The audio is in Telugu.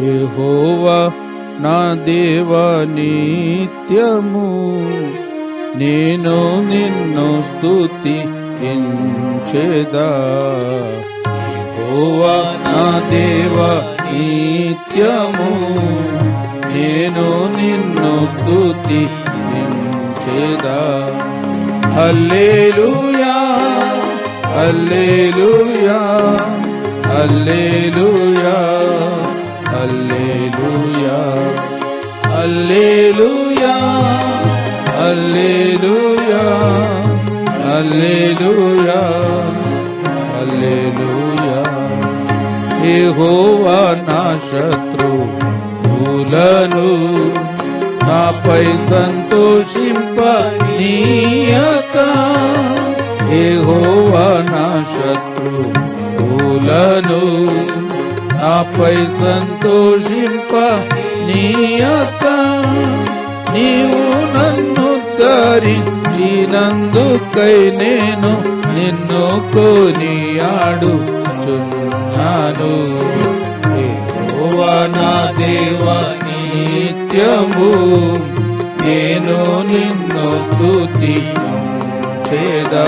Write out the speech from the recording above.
యెహోవా నా దేవ నిత్యము నేను నిన్ను స్థుతి ఇంచెదా యెహోవా నా దేవ నిత్యము నేను నిన్ను స్థుతి ఇంచెదా హల్లెలూయా. హల్లెలూయా హల్లెలూయా హల్లెలూయా హల్లెలూయా హల్లెలూయా హల్లెలూయా హల్లెలూయా యెహోవా నా శత్రువులను నాపై సంతోషింప నీయక యెహోవా నా శత్రువులను నాపై సంతోషింప నీయక నీవు నన్ను ధరించినందుకై నేను నిన్ను కొనియాడుచున్నాను యెహోవా నా దేవ నిత్యము నేను నిన్ను స్తుతి చేదా